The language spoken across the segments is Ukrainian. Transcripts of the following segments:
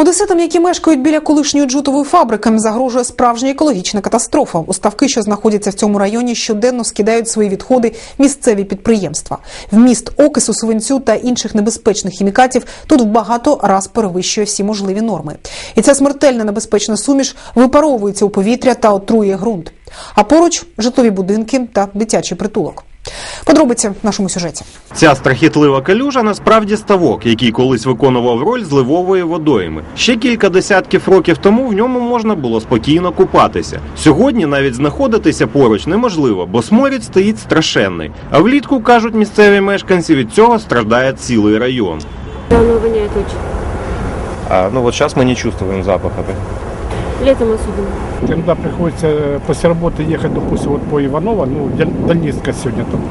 Одеситам, які мешкають біля колишньої джутової фабрики, загрожує справжня екологічна катастрофа. У ставки, що знаходяться в цьому районі, щоденно скидають свої відходи місцеві підприємства. Вміст окису, свинцю та інших небезпечних хімікатів тут в багато раз перевищує всі можливі норми. І ця смертельна небезпечна суміш випаровується у повітря та отруює ґрунт. А поруч житлові будинки та дитячий притулок. Подробиці в нашому сюжеті. Ця страхітлива калюжа насправді ставок, який колись виконував роль зливової водойми. Ще кілька десятків років тому в ньому можна було спокійно купатися. Сьогодні навіть знаходитися поруч неможливо, бо сморід стоїть страшенний. А влітку кажуть місцеві мешканці, від цього страждає цілий район. Оно воняет очень. А, ну вот сейчас мы не чувствуем запаха. да? Летом особенно. Когда приходится э, после работы ехать, допустим, вот по Иваново, ну, даль- дальнистка сегодня там,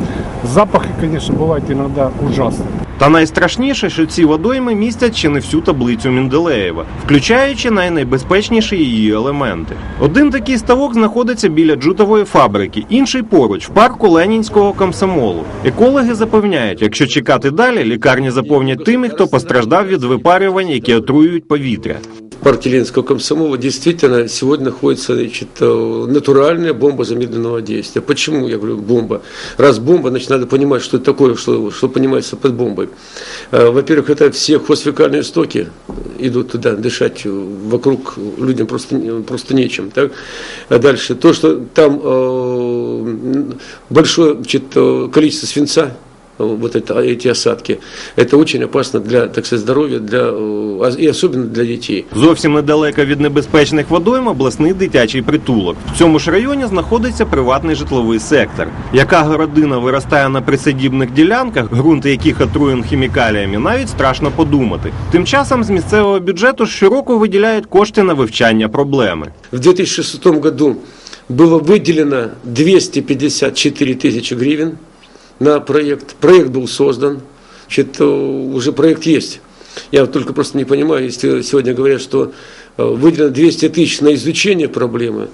запахи, конечно, бывают иногда ужасные. Та найстрашніше, що ці водойми містять чи не всю таблицю Менделеєва, включаючи найнебезпечніші її елементи. Один такий ставок знаходиться біля джутової фабрики, інший поруч, в парку Ленінського комсомолу. Екологи запевняють, якщо чекати далі, лікарні заповнять тими, хто постраждав від випарювань, які отруюють повітря. В парке Ленинского комсомола действительно сегодня находится значит, э, натуральная бомба замедленного действия. Почему я говорю бомба? Раз бомба, значит надо понимать, что это такое, что, что понимается под бомбой. Э, Во-первых, это все хозфекальные стоки идут туда дышать, э, вокруг людям просто, не- просто нечем. Так? А дальше, то, что там э, большое значит, э, количество свинца, э, вот это, эти осадки, это очень опасно для, так сказать, здоровья, для, э, а- и особенно для детей. Зовсім недалеко від небезпечних водойм обласний дитячий притулок. В цьому ж районі знаходиться приватний житловий сектор. Яка городина виростає на присадібних ділянках, ґрунти яких отруєн хімікаліями, навіть страшно подумати. Тим часом з місцевого бюджету щороку виділяють кошти на вивчання проблеми. В 2006 году было выделено 254 тысячи гривен на проект. Проект был создан, значит, э, уже проект есть. Я только просто не понимаю, если сегодня говорят, что э, выделено 200 тысяч на изучение проблемы,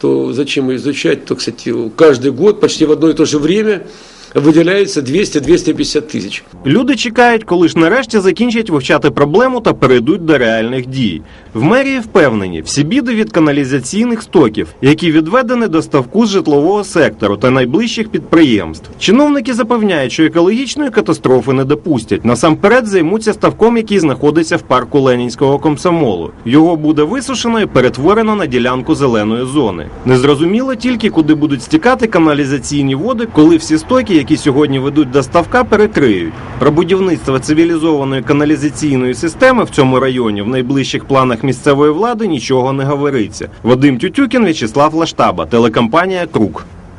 то зачем ее изучать? То, кстати, каждый год, почти в одно и то же время выделяется 200-250 тысяч. Люди чекають, коли ж нарешті закінчать вивчати проблему та перейдуть до реальних дій. В мерії впевнені, всі біди від каналізаційних стоків, які відведені до ставку з житлового сектору та найближчих підприємств. Чиновники запевняють, що екологічної катастрофи не допустять. Насамперед займуться ставком, який знаходиться в парку Ленінського комсомолу. Його буде висушено і перетворено на ділянку зеленої зони. Незрозуміло тільки, куди будуть стікати каналізаційні води, коли всі стоки, які сьогодні ведуть до ставка, перекриють. Про будівництво цивілізованої каналізаційної системи в цьому районі в найближчих планах місцевої влади нічого не говориться. Вадим Тютюкін, В'ячеслав Лаштаба, телекомпанія Круг.